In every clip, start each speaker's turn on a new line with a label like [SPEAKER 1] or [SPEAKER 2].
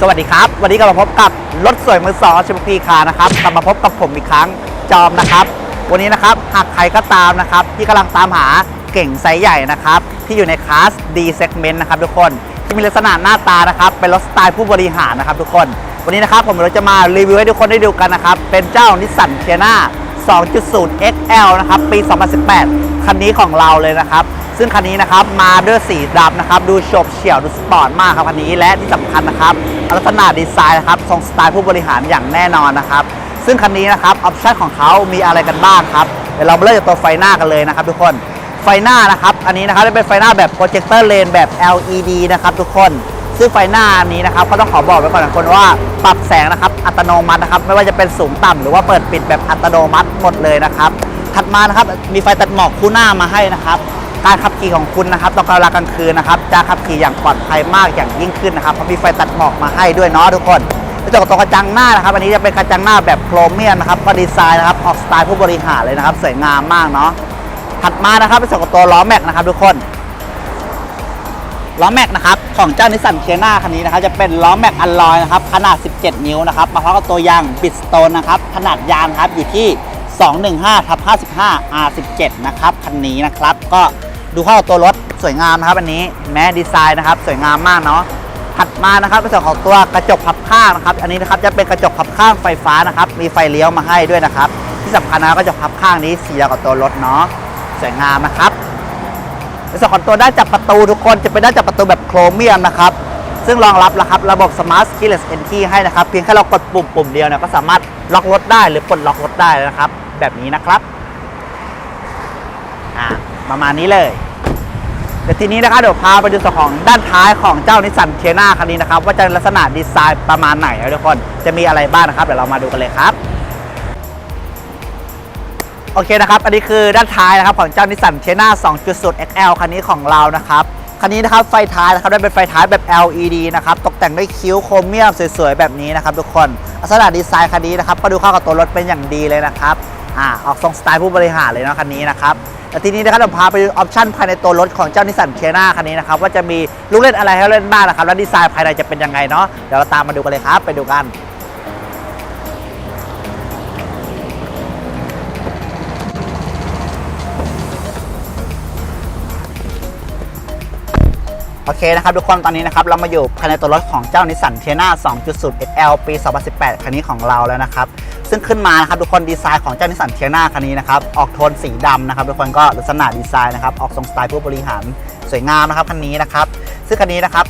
[SPEAKER 1] สวัสดีครับ วันนี้กลับมาพบกับรถสวยมือสองชิมพีคานะครับกลับมาพบกับผมอีกครั้งจอมนะครับ วันนี้นะครับหากใครก็ตามนะครับ ที่กำลังตามหาเก่งไซส์ใหญ่นะครับ ที่อยู่ในคลาส D segment นะครับทุกคนที่มีลักษณะหน้าตานะครับ เป็นรถสไตล์ผู้บริหารนะครับทุกคน วันนี้นะครับผมเราจะมารีวิวให้ทุกคนได้ดูกันนะครับ เป็นเจ้านิสสันเทียนา2.0 XL นะครับปี 2018 คันนี้ของเราเลยนะครับ ซึ่งคันนี้นะครับมาด้วยสีดำนะครับดูโฉบเฉี่ยวดูสปอร์ตมากครับคันนี้และที่สำคัญนะครับลักษณะดีไซน์นะครับทรงสไตล์ผู้บริหารอย่างแน่นอนนะครับซึ่งคันนี้นะครับออปชั่นของเขามีอะไรกันบ้างครับเดี๋ยวเราเริ่มจากตัวไฟหน้ากันเลยนะครับทุกคนไฟหน้านะครับอันนี้นะครับจะเป็นไฟหน้าแบบโปรเจคเตอร์เลนแบบ LED นะครับทุกคนซึ่งไฟหน้านี้นะครับก็ต้องขอบอกไว้ก่อนนะคนว่าปรับแสงนะครับอัตโนมัตินะครับ ไม่ว่าจะเป็นสูงต่ำหรือว่าเปิดปิดแบบอัตโนมัติหมดเลยนะครับถัดมานะครับมีไฟตัดหมอกคู่หน้ามาให้นะครับ การขับขี่ของคุณนะครับตอนกลางกลางคืนนะครับจะขับขี่อย่างปลอดภัยมากอย่างยิ่งขึ้นนะครับเพราะมีไฟตัดหมอกมาให้ด้วยเนาะทุกคนแล้วจกตัวกระจังหน้านะครับอันนี้จะเป็นกระจังหน้าแบบโครเมียมนะครับก็ดีไซน์นะครับออกสไตล์ผู้บริหารเลยนะครับ สวยงามมากเนาะถัดมานะครับเป็นส่วนของตัวล้อแม็กนะครับทุกคนล้อแม็กนะครับของเจ้านิสสันเคียนาคันนี้นะครับจะเป็นล้อแม็กอัลลอยนะครับขนาด 17 นิ้วนะครับมาพร้อมกับตัวยางบิดสโตนนะครับขนาดยางครับอยู่ที่ 215ทับ55 R17 นะครับคันนี้นะครับ ก็ดูเข้าตัวรถสวยงามนะครับ อันนี้แม้ดีไซน์นะครับ สวยงามมากเนาะถัดมานะครับเป็นส่วนของตัวกระจกพับข้างนะครับ อันนี้นะครับจะเป็นกระจกพับข้างไฟฟ้านะครับ มีไฟเลี้ยวมาให้ด้วยนะครับ ที่สำคัญนะกระจกพับข้างนี้สีเดียวกับตัวรถเนาะสวยงามนะครับในส่วนของตัวด้านจับประตูทุกคนจะเป็นด้านจับประตูแบบโครเมียมนะครับ ซึ่งรองรับนะครับระบบ Smart Keyless Entry ให้นะครับ เพียงแค่เรากดปุ่มปุ่มเดียวเนี่ยก็สามารถล็อกรถได้หรือปลดล็อกรถได้นะครับ แบบนี้นะครับอ่าประมาณนี้เลยเดี๋ยวทีนี้นะครับเดี๋ยวพาไปดูส่วนของด้านท้ายของเจ้านิสสันเทียนาคันนี้นะครับ ว่าจะลักษณะดีไซน์ประมาณไหนนะทุกคนจะมีอะไรบ้างนะครับ เดี๋ยวเรามาดูกันเลยครับโอเคนะครับ อันนี้คือด้านท้ายนะครับของเจ้านิสสันเทน่า2.0 XL คันนี้ของเรานะครับ คันนี้นะครับไฟท้ายนะครับได้เป็นไฟท้ายแบบ LED นะครับ ตกแต่งด้วยคิ้วโครเมียมสวยๆ แบบนี้นะครับทุกคน ลักษณะดีไซน์คันนี้นะครับ ก็ดูเข้ากับตัวรถเป็นอย่างดีเลยนะครับ อ่าออกทรงสไตล์ผู้บริหารเลยเนาะคันนี้นะครับแต่ทีนี้นะครับผมพาไปดูออปชั่นภายในตัวรถของเจ้านิสสันเชน่าคันนี้นะครับว่าจะมีลูกเล่นอะไรให้เล่นบ้างนะครับและดีไซน์ภายในจะเป็นยังไงเนาะเดี๋ยวเราตามมาดูกันเลยครับไปดูกัน โอเคนะครับทุกคนตอนนี้นะครับเรามาอยู่ภายในตัวรถของเจ้านิสสันเทียนา2.0 XL ปี 2018 คันนี้ของเราแล้วนะครับซึ่งขึ้นมานะครับทุกคนดีไซน์ของเจ้านิสสันเทียนาคันนี้นะครับออกโทนสีดำนะครับทุกคนก็ลักษณะดีไซน์นะครับออกทรงสไตล์ผู้บริหารสวยงามนะครับคันนี้นะครับซึ่งคันนี้นะครับ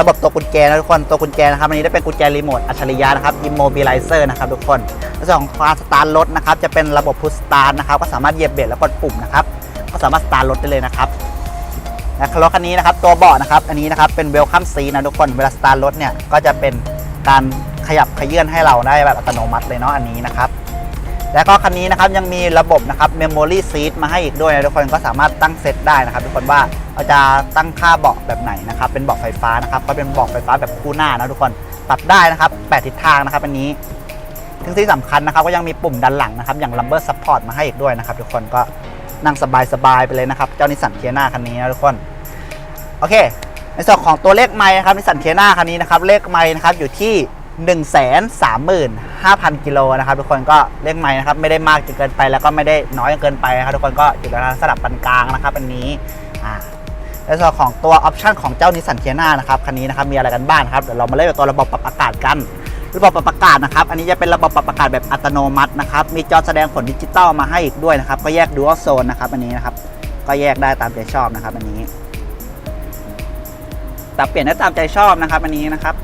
[SPEAKER 1] ระบบตัวกุญแจนะทุกคนตัวกุญแจนะครับอันนี้ได้เป็นกุญแจรีโมทอัจฉริยะนะครับ immobilizer นะครับทุกคนในส่วนของการสตาร์ทรถนะครับจะเป็นระบบพุชสตาร์ทนะครับก็สามารถเหยียบเบรกแล้วกดปุ่มนะครับก็สามารถสตาร์ทรถได้เลยนะครับ นะครถคันนี้นะครับตัวเบาะนะครับอันนี้นะครับเป็นเวลคัมซีนะทุกคนเวลาสตาร์ทรถเนี่ยก็จะเป็นการขยับขยื่นให้เราได้แบบอัตโนมัติเลยเนาะอันนี้นะครับแล้วก็คันนี้นะครับยังมีระบบนะครับเมมโมรี่ซีทมาให้อีกด้วยนะทุกคนก็สามารถตั้งเซตได้นะครับ ทุกคนว่าเราจะตั้งค่าเบาะแบบไหนนะครับ เป็นเบาะไฟฟ้านะครับก็เป็นเบาะไฟฟ้าแบบคู่หน้านะทุกคนปรับได้นะครับแปดทิศทางนะครับอันนี้ซึ่งที่สำคัญนะครับก็ยังมีปุ่มด้านหลังนะครับอย่าง lumbar support มาให้อีกด้วยนะครับ ทุกคนก็ นั่งสบายๆไปเลยนะครับ เจ้านิสสันเคียนาคันนี้นะทุกคน โอเค ในส่วนของตัวเลขไม้นะครับนิสสันเทียนาคันนี้นะครับ เลขไม้นะครับอยู่ที่1 3 5 0 0 0กิโลนะครับทุกคนก็เลขไม้นะครับไม่ได้มากจนเกินไปแล้วก็ไม่ได้น้อยจนเกินไปนะครับทุกคนก็อยู่ในระดับปานกลางนะครับอันนี้อ่าในส่วนของตัวออปชันของเจ้านิสสันเทียนานะครับคันนี้นะครับมีอะไรกันบ้างครับเดี๋ยวเรามาเล่นกับตัวระบบปรับอากาศกัน ระบบปรับอากาศนะครับ อันนี้จะเป็นระบบปรับอากาศแบบอัตโนมัตินะครับ มีจอแสดงผลดิจิตอลมาให้อีกด้วยนะครับ ก็แยกดูอัลโซนนะครับ อันนี้นะครับ ก็แยกได้ตามใจชอบนะครับ อันนี้ปรับเปลี่ยนได้ตามใจชอบนะครับ อันนี้นะครับ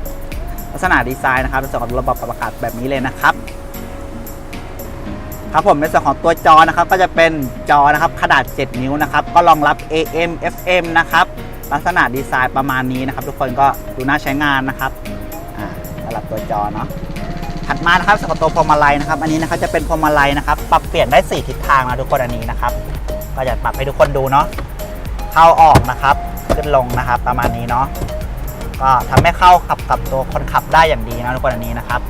[SPEAKER 1] ลักษณะดีไซน์นะครับเป็นส่วนของระบบปรับอากาศแบบนี้เลยนะครับครับผมในส่วนของตัวจอนะครับก็จะเป็นจอนะครับขนาด 7 นิ้วนะครับก็รองรับ AM FM นะครับลักษณะดีไซน์ประมาณนี้นะครับ ทุกคนก็ดูน่าใช้งานนะครับ ตัวจอเนาะถัดมานะครับสำหรับตัวพวงมาลัยนะครับ อันนี้นะครับจะเป็นพวงมาลัยนะครับ ปรับเปลี่ยนได้ 4 ทิศทางนะทุกคนอันนี้นะครับ ก็จะปรับให้ทุกคนดูเนาะเข้าออกนะครับขึ้นลงนะครับ ประมาณนี้เนาะก็ทำให้เข้าขับกับตัวคนขับได้อย่างดีนะทุกคนอันนี้นะครับ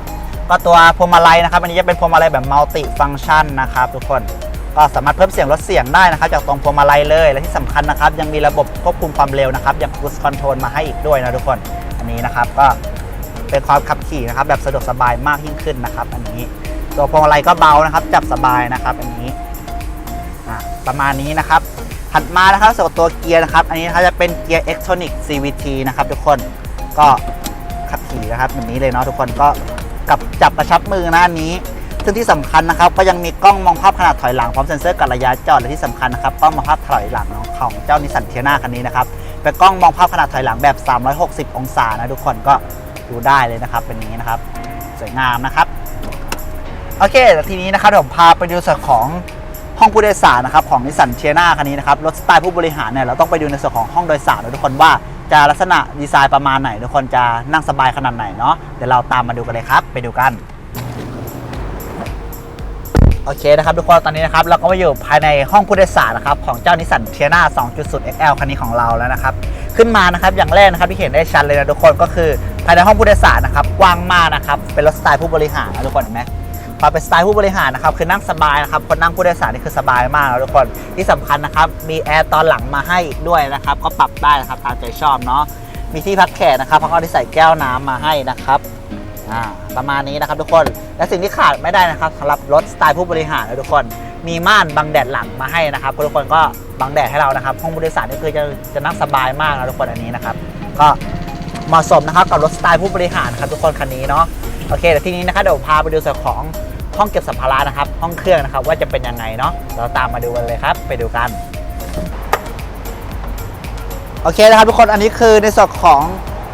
[SPEAKER 1] ก็ตัวพวงมาลัยนะครับ อันนี้จะเป็นพวงมาลัยแบบมัลติฟัง c t ชันนะครับทุกคนก็สามารถเพิ่มเสียงลดเสียงได้นะครับ จากตรงพวงมาลัยเลยและที่สำคัญนะครับ ยังมีระบบควบคุมความเร็วนะครับอย่าง cruise control มาให้อีกด้วยนะทุกคน อันนี้นะครับก็ เป็นความขับขี่นะครับแบบสะดวกสบายมากยิ่งขึ้นนะครับ อันนี้ตัวพวงมาลัยก็เบานะครับ จับสบายนะครับ อันนี้ประมาณนี้นะครับถัดมานะครับสำหรับตัวเกียร์นะครับ อันนี้นะครับจะเป็นเกียร์ Xtronic CVT นะครับทุกคนก็ขับขี่นะครับแบบนี้เลยเนาะทุกคนก็กับจับกระชับมือนะอันนี้ ซึ่งที่สำคัญนะครับ ก็ยังมีกล้องมองภาพขนาดถอยหลังพร้อมเซ็นเซอร์กับระยะจอดและที่สำคัญนะครับกล้องมองภาพถอยหลังของเจ้านิสสันเทียนาคันนี้นะครับเป็นกล้องมองภาพขนาดถอยหลังแบบ 360 องศานะทุกคนก็ ดูได้เลยนะครับเป็นนี้นะครับ สวยงามนะครับโอเคแล้วทีนี้นะครับเดี๋ยวผมพาไปดูส่วนของห้องผู้โดยสารนะครับของนิสสันเทียนาคันนี้นะครับรถสไตล์ผู้บริหารเนี่ยเราต้องไปดูในส่วนของห้องโดยสารนะทุกคนว่าจะลักษณะดีไซน์ประมาณไหน ทุกคนจะนั่งสบายขนาดไหนเนาะเดี๋ยวเราตามมาดูกันเลยครับ ไปดูกันโอเคนะครับทุกคนตอนนี้นะครับเราก็มาอยู่ภายในห้องผู้โดยสารนะครับของเจ้านิสสันเทียนา2.0 XL คันนี้ของเราแล้วนะครับ ขึ้นมานะครับอย่างแรกนะครับที่เห็นได้ชัดเลยนะทุกคนก็คือ ภายในห้องผู้โดยสารนะครับกว้างมากนะครับเป็นรถสไตล์ผู้บริหารนะทุกคนเห็นไหมพอเป็นสไตล์ผู้บริหารนะครับคือนั่งสบายนะครับคนนั่งผู้โดยสารนี่คือสบายมากนะทุกคนที่สำคัญนะครับมีแอร์ตอนหลังมาให้ด้วยนะครับก็ปรับได้นะครับตามใจชอบเนาะมีที่พักแขกนะครับเขาก็ได้ใส่แก้วน้ำมาให้นะครับประมาณนี้นะครับทุกคนและสิ่งที่ขาดไม่ได้นะครับสำหรับรถสไตล์ผู้บริหารนะทุกคนมีม่านบังแดดหลังมาให้นะครับทุกคนก็บังแดดให้เรานะครับห้องผู้โดยสารนี่คือจะจะนั่งสบายมากนะทุกคนอันนี้นะครับ ก็ เหมาะสมนะครับกับรถสไตล์ผู้บริหารนะครับทุกคนคันนี้เนาะโอเคเดี๋ยวทีนี้นะครับเดี๋ยวพาไปดูส่วนของห้องเก็บสัมภาระนะครับ ห้องเครื่องนะครับว่าจะเป็นยังไงเนาะเราตามมาดูกันเลยครับ ไปดูกันโอเคนะครับทุกคนอันนี้คือในส่วนของ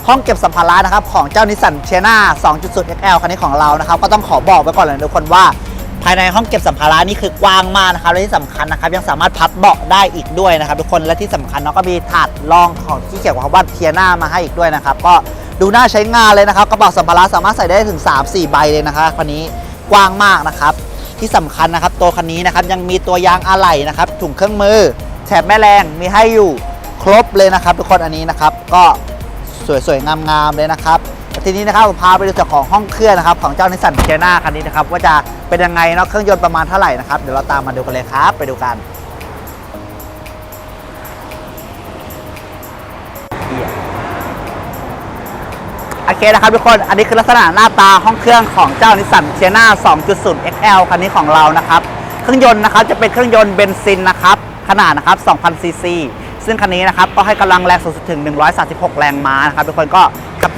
[SPEAKER 1] ห้องเก็บสัมภาระนะครับของเจ้านิสสันเชน่า2.0 XL คันนี้ของเรานะครับก็ต้องขอบอกไว้ก่อนเลยทุกคนว่า ภายในห้องเก็บสัมภาระนี่คือกว้างมากนะครับและที่สำคัญนะครับยังสามารถพับเบาะได้อีกด้วยนะครับ ทุกคนและที่สำคัญเนาะก็มีถาดรองของที่เกี่ยวกับคำว่าเทียนามาให้อีกด้วยนะครับ ก็ดูน่าใช้งานเลยนะครับกระเป๋าสัมภาระสามารถใส่ได้ถึง 3-4 ใบเลยนะครับคันนี้กว้างมากนะครับ ที่สำคัญนะครับตัวคันนี้นะครับยังมีตัวยางอะไหล่นะครับถุงเครื่องมือแถบแม่แรงมีให้อยู่ครบเลยนะครับ ทุกคนอันนี้นะครับก็สวยๆงามๆเลยนะครับ ทีนี้นะครับผมพาไปดูเจ้าของห้องเครื่องนะครับของเจ้านิสสันเทียนาคันนี้นะครับว่าจะเป็นยังไงเนาะเครื่องยนต์ประมาณเท่าไหร่นะครับเดี๋ยวเราตามมาดูกันเลยครับ ไปดูกันโอเคนะครับทุกคน อันนี้คือลักษณะหน้าตาห้องเครื่องของเจ้านิสสันเทียนา2.0 XL คันนี้ของเรานะครับ เครื่องยนต์นะครับจะเป็นเครื่องยนต์เบนซินนะครับ ขนาดนะครับ 2,000 ซีซี ซึ่งคันนี้นะครับก็ให้กำลังแรงสูงสุดถึง 136 แรงม้านะครับ ทุกคนก็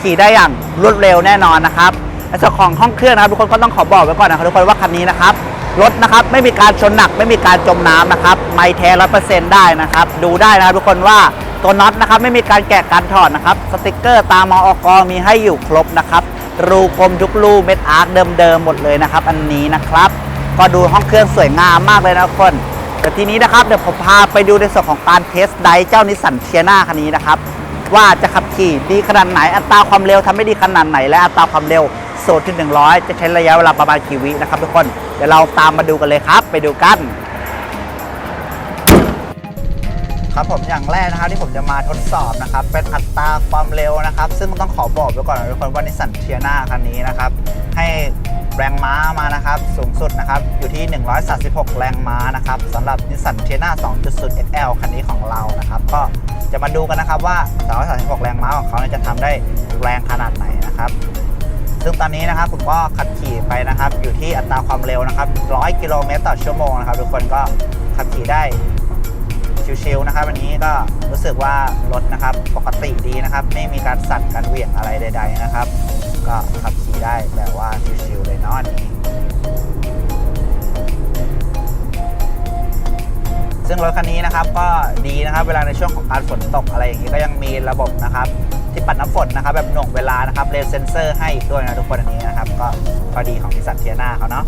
[SPEAKER 1] ขี่ได้อย่างรวดเร็วแน่นอนนะครับในส่วนของห้องเครื่องนะครับทุกคนก็ต้องขอบอกไว้ก่อนนะครับทุกคนว่าคันนี้นะครับรถนะครับไม่มีการชนหนักไม่มีการจมน้ำนะครับไม่แท้ร้อยเปอร์เซ็นต์ได้นะครับดูได้นะครับทุกคนว่าตัวน็อตนะครับไม่มีการแกะการถอดนะครับสติกเกอร์ตามออกมีให้อยู่ครบนะครับรูกลมทุกรูเม็ดอาร์คเดิมๆหมดเลยนะครับ อันนี้นะครับ ก็ดูห้องเครื่องสวยงามมากเลยนะทุกคนแต่ทีนี้นะครับเดี๋ยวผมพาไปดูในส่วนของการเทสไดเจ้านิสสันเทียนาคันนี้นะครับ ว่าจะขับขี่ดีขนาดไหน อัตราความเร็วทำไม่ดีขนาดไหน และอัตราความเร็วโซนที่ 100 จะใช้ระยะเวลาประมาณกี่วินะครับทุกคน เดี๋ยวเราตามมาดูกันเลยครับ ไปดูกัน ครับผมอย่างแรกนะครับที่ผมจะมาทดสอบนะครับ เป็นอัตราความเร็วนะครับ ซึ่งต้องขอบอกไว้ก่อนนะทุกคนว่านิสสันเทียนาคันนี้นะครับ ให้ แรงม้ามานะครับ สูงสุดนะครับ อยู่ที่ 136 แรงม้านะครับสำหรับนิสสันเทียนา2.0 XL คันนี้ของเรานะครับ ก็จะมาดูกันนะครับว่า136 แรงม้าของเขาจะทำได้แรงขนาดไหนนะครับ ซึ่งตอนนี้นะครับผมก็ขับขี่ไปนะครับ อยู่ที่อัตราความเร็วนะครับ 100 กิโลเมตรต่อชั่วโมงนะครับ ทุกคนก็ขับขี่ได้ชิวๆนะครับวันนี้ก็รู้สึกว่ารถนะครับปกติดีนะครับ ไม่มีการสั่นการเหวี่ยงอะไรใด ๆ นะครับ ก็ขับขี่ได้แบบว่าชิวๆเลยเนาะอันนี้ซึ่งรถคันนี้นะครับก็ดีนะครับเวลาในช่วงของการฝนตกอะไรอย่างนี้ก็ยังมีระบบนะครับ ที่ปัดน้ำฝนนะครับแบบหน่วงเวลานะครับเลนเซนเซอร์ให้อีกด้วยนะทุกคนอันนี้นะครับ ก็พอดีของนิสสันเทียนาเขาเนาะ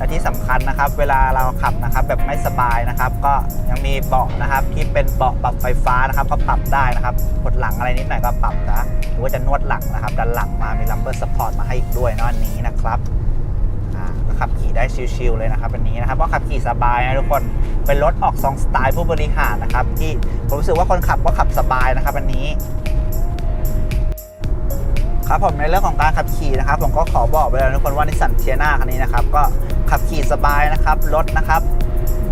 [SPEAKER 1] และที่สำคัญนะครับ เวลาเราขับนะครับแบบไม่สบายนะครับ ก็ยังมีเบาะนะครับ ที่เป็นเบาะปรับไฟฟ้านะครับ ก็ปรับได้นะครับกดหลังอะไรนิดหน่อยก็ปรับนะหรือว่าจะนวดหลังนะครับดันหลังมามีลัมเบอร์สปอร์ตมาให้อีกด้วยเนอะนนี้นะครับขับขี่ได้ชิลๆเลยนะครับอันนี้นะครับก็ขับขี่สบายนะทุกคนเป็นรถออกทรงสไตล์ผู้บริหารนะครับ ที่ผมรู้สึกว่าคนขับก็ขับสบายนะครับอันนี้ครับผมในเรื่องของการขับขี่นะครับ ผมก็ขอบอกไปเลยทุกคนว่านิสสันเทียนาคันนี้นะครับ ก็ ขับขี่สบายนะครับ รถนะครับ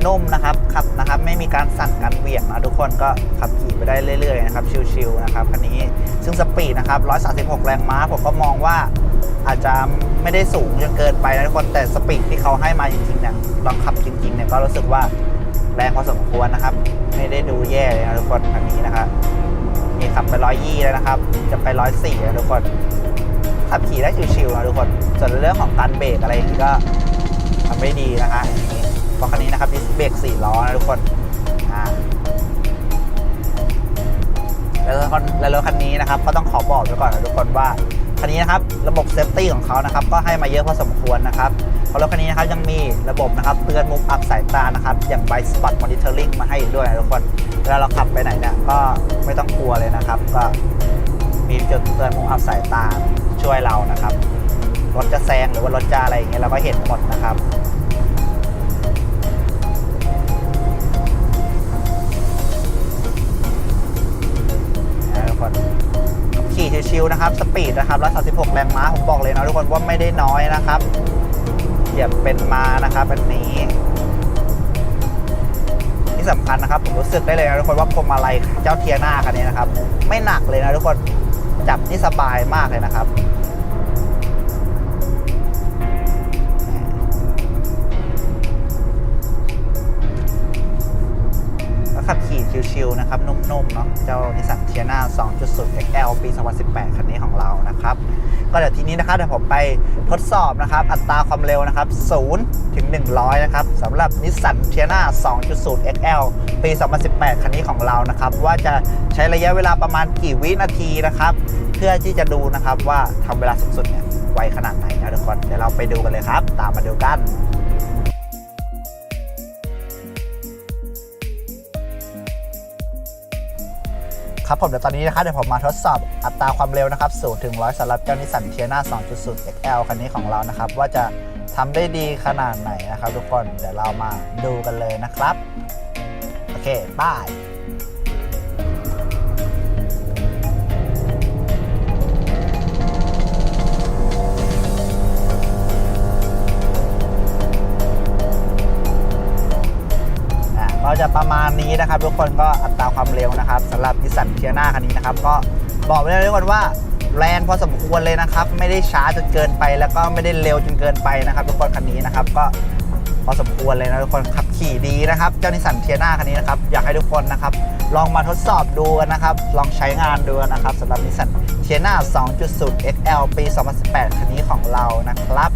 [SPEAKER 1] นุ่มนะครับขับนะครับไม่มีการสั่นการเหวี่ยงนะทุกคนก็ขับขี่ไปได้เรื่อยๆนะครับชิลๆนะครับคันนี้ซึ่งสปีดนะครับ136 แรงม้าผมก็มองว่าอาจจะไม่ได้สูงจนเกินไปนะทุกคนแต่สปีดที่เขาให้มาจริงๆเนี่ยลองขับจริงๆเนี่ยก็รู้สึกว่าแรงพอสมควรนะครับ ไม่ได้ดูแย่เลยนะทุกคนคันนี้นะครับนี่ขับไปร้อยยี่แล้วนะครับ จะไปร้อยสี่แล้วทุกคนขับขี่ได้ชิวๆนะทุกคนส่วนเรื่องของการเบรกอะไรอย่างนี้ก็ ทำไม่ดีนะคะอย่างนี้เพราะคันนี้นะครับดิสเบรกสี่ล้อนะทุกคนแล้วรถแล้วรถคันนี้นะครับก็ต้องขอบอกไว้ก่อนนะทุกคนว่าคันนี้นะครับระบบเซฟตี้ของเขานะครับก็ให้มาเยอะพอสมควรนะครับเพราะรถคันนี้นะครับยังมีระบบนะครับเตือนมุมอับสายตานะครับอย่าง b บ Spot Monitoring มาให้ด้วยนะทุกคนเวลาเราขับไปไหนเนี่ยก็ไม่ต้องกลัวเลยนะครับ ก็มีจุดเตือนมุมอับสายตาช่วยเรานะครับ รถจะแซงหรือว่ารถจะอะไรอย่างเงี้ยเราก็เห็นหมดนะครับนะทุกคนขี่ชิวๆนะครับ สปีดนะครับ136 แรงม้า ผมบอกเลยนะทุกคนว่าไม่ได้น้อยนะครับอย่าเป็นมานะครับอันนี้ที่สำคัญนะครับ ผมรู้สึกได้เลยนะทุกคนว่าพวงมาลัยเจ้าเทียนาคันนี้นะครับ ไม่หนักเลยนะทุกคนจับนี่สบายมากเลยนะครับ ชิวๆนะครับ นุ่มๆเนาะเจ้านิสสันเทียนา2.0 XL ปี 2018 คันนี้ของเรานะครับ ก็เดี๋ยวทีนี้นะครับเดี๋ยวผมไปทดสอบนะครับ อัตราความเร็วนะครับ0ถึง 100 นะครับสำหรับนิสสันเทียนา2.0 XL ปี 2018 คันนี้ของเรานะครับ ว่าจะใช้ระยะเวลาประมาณกี่วินาทีนะครับ เพื่อที่จะดูนะครับว่าทำเวลาสูงสุดเนี่ยไวขนาดไหนนะทุกคนเดี๋ยวเราไปดูกันเลยครับ ตามมาดูกัน ครับผมเดี๋ยวตอนนี้นะครับเดี๋ยวผมมาทดสอบอัตราความเร็วนะครับสูงถึงร้อยสำหรับเจ้านิสสันเทียนา2.0 XL คันนี้ของเรานะครับ ว่าจะทำได้ดีขนาดไหนนะครับ ทุกคนเดี๋ยวเรามาดูกันเลยนะครับ โอเคบาย จะประมาณนี้นะครับ ทุกคนก็อัตราความเร็วนะครับสำหรับนิสสันเทียนาคันนี้นะครับ ก็บอกไว้เลยทุกคนว่าแรงพอสมควรเลยนะครับ ไม่ได้ช้าจนเกินไป แล้วก็ไม่ได้เร็วจนเกินไปนะครับ ทุกคนคันนี้นะครับก็พอสมควรเลยนะทุกคนขับขี่ดีนะครับ เจ้านิสสันเทียนาคันนี้นะครับอยากให้ทุกคนนะครับ ลองมาทดสอบดูกันนะครับ ลองใช้งานดูนะครับสำหรับนิสสันเทียนา2.0 XL ปี 2018 คันนี้ของเรานะครับ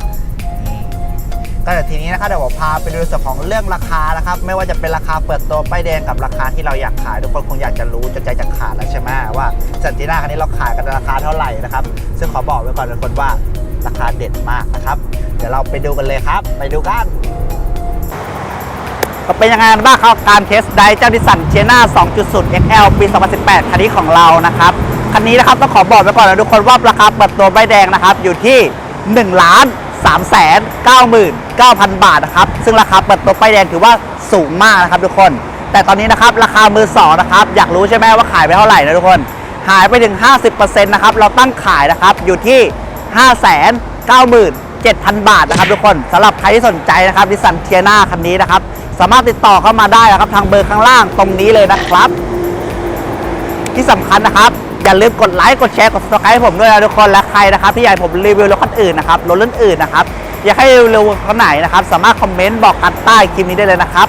[SPEAKER 1] นี่ทีนี้นะครับเดี๋ยวผมพาไปดูส่วนของเรื่องราคานะครับ ไม่ว่าจะเป็นราคาเปิดตัวป้ายแดงกับราคาที่เราอยากขาย ทุกคนคงอยากจะรู้จนใจจะขาดแล้วใช่ไหมว่าสันติน่าคันนี้เราขายกันราคาเท่าไหร่นะครับซึ่งขอบอกไว้ก่อนทุกคนว่าราคาเด็ดมากนะครับ เดี๋ยวเราไปดูกันเลยครับ ไปดูกันก็เป็นยังไงบ้างครับการเทสไดเจ้าดิสันเทียนา2.0 XL ปี 2018 คันนี้ของเรานะครับคันนี้นะครับต้องขอบอกไว้ก่อนนะทุกคนว่าราคาเปิดตัวใบแดงนะครับอยู่ที่ 1 ล้าน 3แสน99,000 บาทนะครับ ซึ่งราคาเปิดตัวป้ายแดงถือว่าสูงมากนะครับทุกคน แต่ตอนนี้นะครับราคามือสองนะครับ อยากรู้ใช่ไหมว่าขายไปเท่าไหร่นะทุกคน หายไปถึง 50%นะครับ เราตั้งขายนะครับอยู่ที่ 5 9 7,000 บาทนะครับทุกคนสำหรับใครที่สนใจนะครับดิสันเทียนาคันนี้นะครับ สามารถติดต่อเข้ามาได้นะครับ ทางเบอร์ข้างล่างตรงนี้เลยนะครับ ที่สำคัญนะครับ อย่าลืมกดไลค์กดแชร์กดซับสไครป์ให้ผมด้วยนะทุกคนและใครนะครับที่อยากให้ผมรีวิวรถคันอื่นนะครับรถรุ่นอื่นนะครับอยากให้รีวิวคันไหนนะครับสามารถคอมเมนต์บอกกันใต้คลิปนี้ได้เลยนะครับ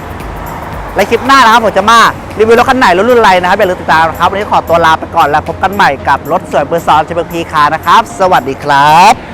[SPEAKER 1] และคลิปหน้านะครับผมจะมารีวิวรถคันไหนรถรุ่นอะไรนะครับอย่าลืมติดตามนะครับวันนี้ขอตัวลาไปก่อนแล้วพบกันใหม่กับรถสวยเบอร์สองเจเบอร์พีคานะครับ สวัสดีครับ